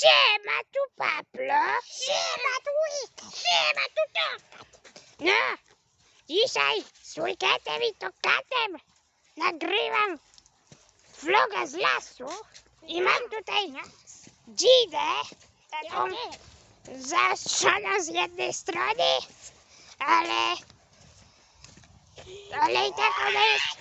Siema, tu Pablo. Siema, tu Wika. Siema, tu Tokat. No, dzisiaj z Wiketem i Tokatem nagrywam vloga z lasu i mam tutaj dzidę, taką zaostrzoną z jednej strony, ale, ale i tak ona jest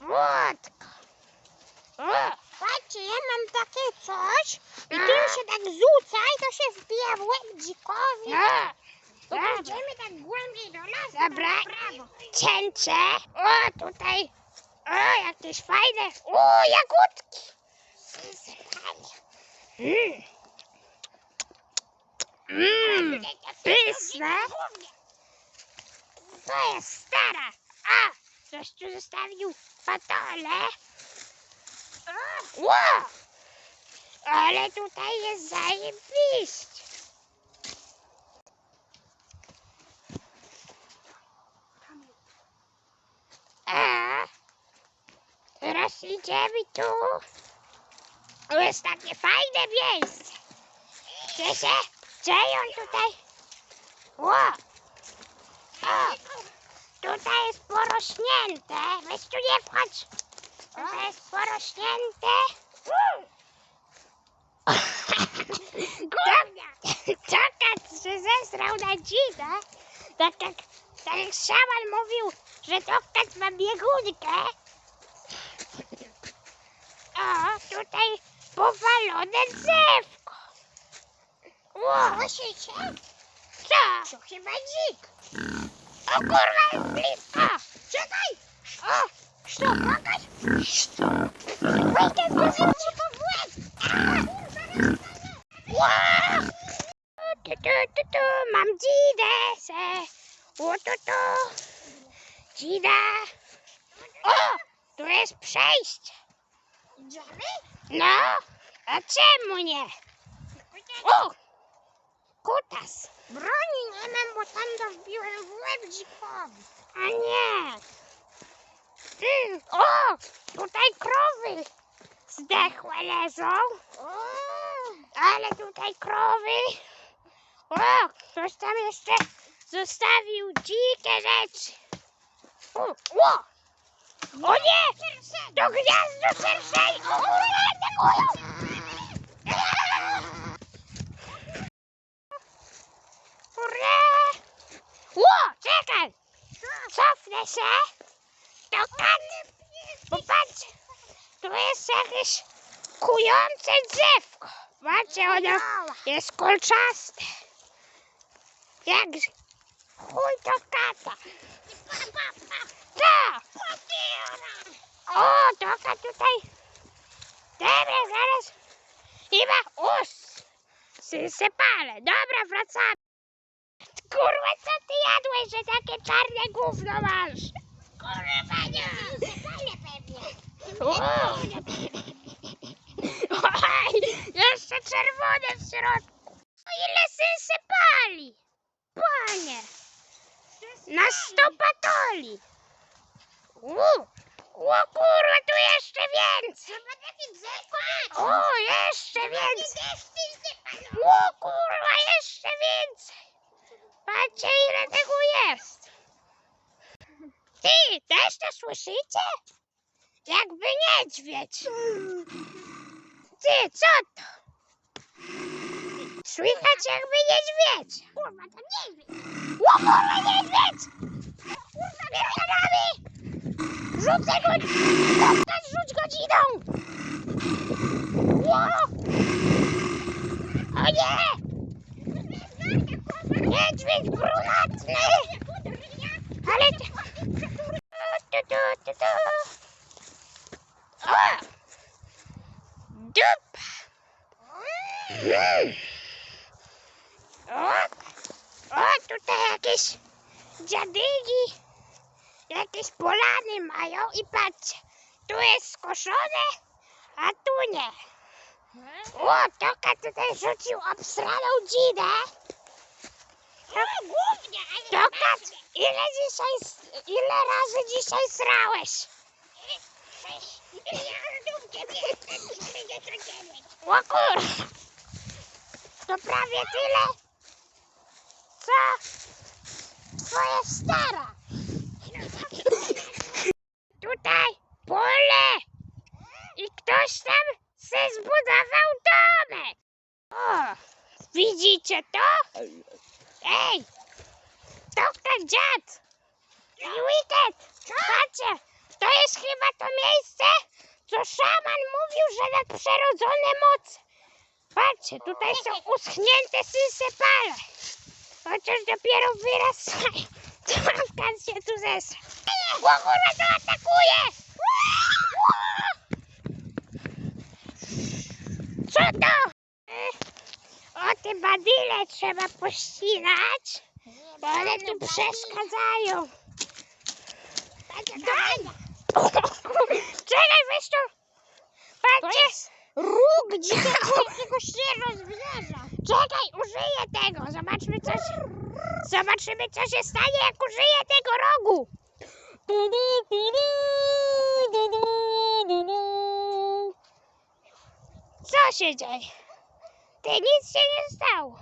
młotka. O, Patrzcie, ja mam takie coś i tym się tak rzuca i to się wbija w łeb dzikowi. no, To pójdziemy tak głębiej do lasu. Dobra. tam w prawo. cięcie. O, tutaj. O, jakieś fajne. O, jagódki. Mmm. Mmm. Pyszne. To jest stara. A, ktoś tu zostawił fatole. Ło! Ale tutaj jest zajebiście. A teraz idziemy tu. To jest takie fajne miejsce. Gdzie się dzieją tutaj. Ło! O! Tutaj jest porośnięte. Weź tu nie wchodź. Tutaj jest porośnięte. Gównia! Czekać, że zesrał na dzidę. Tak jak, tak jak szaman mówił, że Tokat ma biegunkę. O, tutaj powalone drzewko. Ło, Słyszycie? co? To chyba dzik. O kurwa, jest blisko. Czekaj! O, Wojtek, wyrzuci go w łeb. ło. Tu, tu, tu, tu, mam dzidę se. O, tu, tu. Dzida. O, tu jest przejście. Idziemy? No, a czemu nie? O, kutas. Broni nie mam, bo tam to wbiłem w łeb dzikowi. A nie. Ty, o, tutaj krowy zdechłe leżą. Ale tutaj krowy. O, ktoś tam jeszcze zostawił dzikie rzeczy. O, o, o nie, to gniazdo szerszej. O kurwa. Ura! Ło, czekaj, cofnę się. To kan, popatrz, tu jest jakieś kujące drzewko. Patrzcie, ono jest kolczaste. Jak chuj to kata. Co? O, toka tutaj. Dobra, zaraz. Chyba us. Sy- Sypale. Dobra, wracamy. Kurwa, co ty jadłeś, że takie czarne gówno masz? Kurwa, nie. Oj, jeszcze czerwone w środku. O ile sy sypali? Panie, na sto patoli. U, o kurwa, tu jeszcze więcej. O, jeszcze więcej. O kurwa, jeszcze więcej. Patrzcie ile tego jest. Ty, też to słyszycie? Jakby niedźwiedź. Ty, co to? Słychać jakby niedźwiedź. Kurwa, to nie wiem. O kurwa, niedźwiedź! Kurwa, bierzemy! Rzucę go! Zostań, rzuć godziną! Ło! O nie! Niedźwiedź brunatny! Ale... Tu, tu, tu, tu. Mm. O! O, tutaj jakieś dziadygi, jakieś polany mają i patrzcie, tu jest skoszone, a tu nie. O, Toka tutaj rzucił obsraną dzidę. O, głównie, ale Toka, ile dzisiaj, ile razy dzisiaj srałeś? Ocur! Supraviețuile să... Să e stară! Szaman mówił, że nadprzyrodzone moce. Patrzcie, tutaj są uschnięte sysypale. Chociaż dopiero wyrastają. Mam się tu zesra. Kurwa, to atakuje! Co to? O, te badyle trzeba pościnać, bo one tu przeszkadzają. Daj! Czekaj, weź to! Patrzcie! Róg dzikiego jakiegoś zwierza. Czekaj, użyję tego. Zobaczmy, co się... Zobaczymy, co się stanie, jak użyję tego rogu. Co się dzieje? Ty nic się nie stało.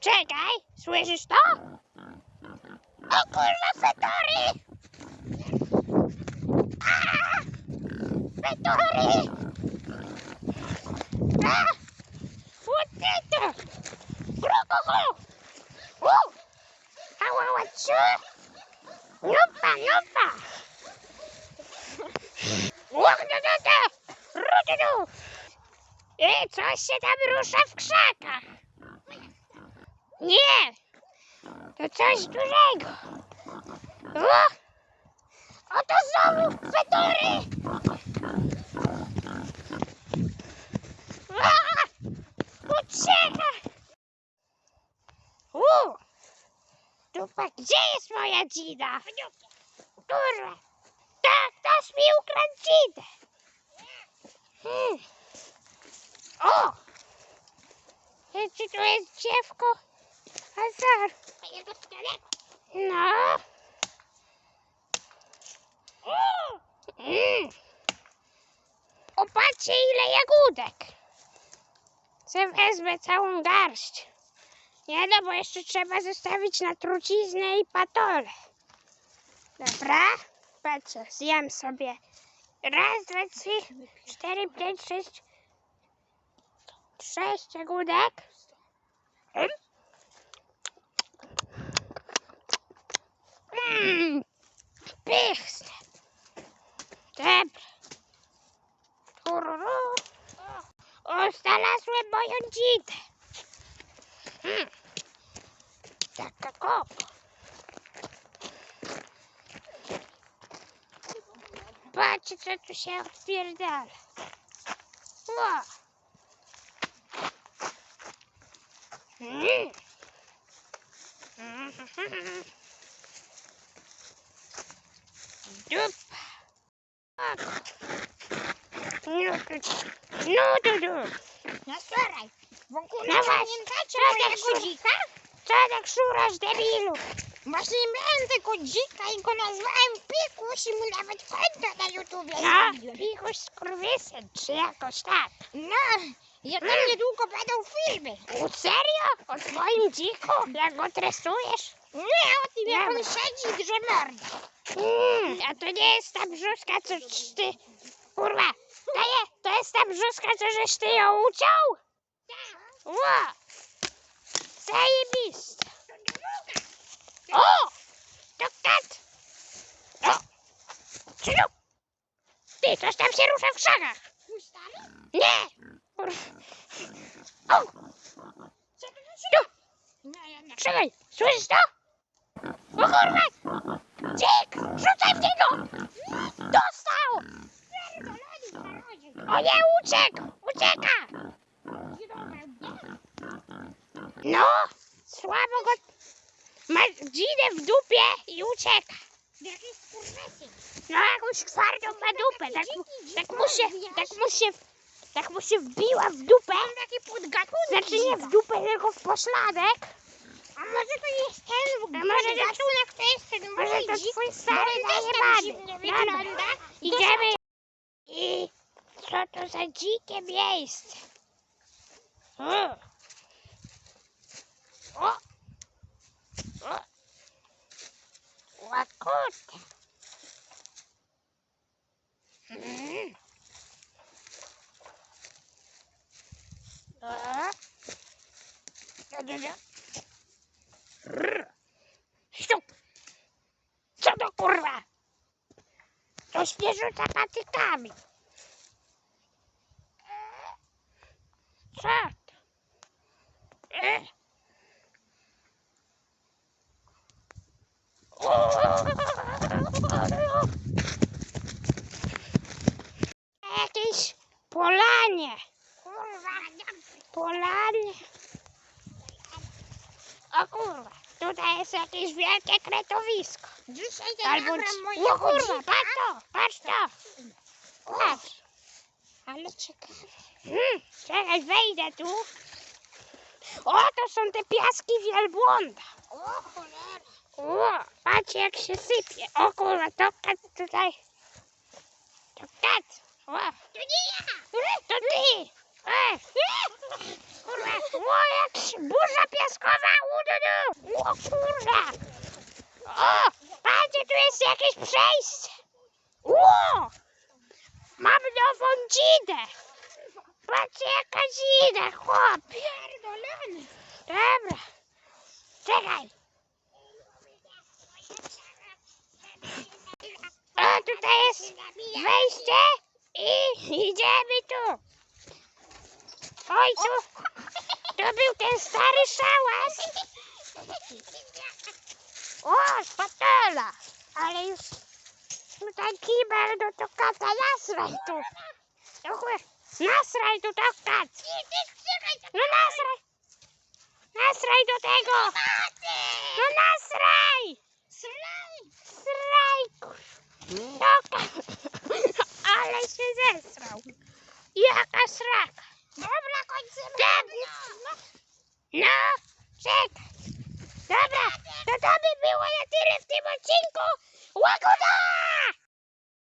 Czekaj, słyszysz to? O kurwa, fetory! A! Vittori! Ah! Fottete! Crococo! Uh! Awawachu! Lupa, lupa! Łochnodota! Rutydu! I coś się tam rusza w krzakach! Nie! To coś dużego! O! Oto znowu fetory! Gdzie jest moja dzida? Kurwa! Tak, ktoś mi ukradł dzidę! Hmm. O! I Czy tu jest dziewko? Azar! No! Mm. Opatrzcie ile jagódek! Se wezmę całą garść. Nie no, bo jeszcze trzeba zostawić na truciznę i patole. Dobra? Patrzę, zjem sobie. Raz, dwa, trzy, cztery, pięć, sześć. Sześć jagódek. Mm. Mm. Pyszne. Dobra. Tururu. O, znalazłem moją dzidę. Hmm. Taka kop. Patrzcie, co tu się odpierdala. Ło. Mm. Mhm. Dupa. Ok. No, tu- no, du, du. No słuchaj, w ogóle No tak tak szurasz, debilu? Właśnie miałem tego dzika i go nazwałem Pikuś i mu nawet konto na YouTubie No, zrobiłem. pikuś skurwysyn, czy jakoś tak. No, ja tam niedługo będą filmy. U, serio? O twoim dziku? Jak go tresujesz? Nie, o tym jak on siedzi i drze mordę. Mm, a to nie jest ta brzuszka, co ty... Kurwa, to, je, to jest ta brzuszka, co żeś ty ją uciął? Ło! Zajebiste. O! To kat! O! Czynu! Ty, coś tam się rusza w krzakach. Stary? Nie! Kurwa. O! Tu! No. Czekaj, słyszysz to? O kurwa! Dzik! Rzucaj w niego! Dostał! O nie, uciekł! Ucieka! No, słabo go... Ma dzinę w dupie i ucieka. Jakiś skurwysyn. No, jakąś twardą ma dupę. Tak, mu- tak, mu się, tak, mu się, tak mu się wbiła w dupę. Mam taki podgatunek Znaczy nie w dupę, tylko w poszladek. A może to jest ten w A może to- gatunek, to jest ten Może to twój stary najebany. Dobra. Idziemy. I co to za dzikie miejsce? Mm. Siup. Co to kurwa? Nie rzuca patykami. Co to? E? Jakieś polanie. Kurwa, Polanie. O kurwa, tutaj jest jakieś wielkie kretowisko. dzisiaj ja Albo... nagram moje O kurwa, patrz to, patrz to. Patrz. Ale ciekawe. Hmm, czekaj, wejdę tu. O, to są te piaski wielbłąda. O cholera. O, patrzcie jak się sypie. O kurwa, to kat tutaj. To kat. O, To nie ja. to ty. E, kurwa, o, jak się- burza piaskowa. Ududu. O kurwa. O, tu jest jakieś przejście. O, mam nową dzidę. Patrzcie jaka dzida, chłop. Pierdolony. Dobra. Czekaj. O, tutaj jest wejście i idziemy tu. Ojcu, to był ten stary szałas. O, z fotela. Ale już tutaj kibel, no to kata nasraj tu. No chuj, Nasraj tu to kat. No nasraj. Nasraj do tego. No nasraj. Sraj, kur... Doka. Ale się zesrał. Jaka sraka. Dobra, kończymy. No, czekaj. Dobra, to to by było na tyle w tym odcinku. Łagoda!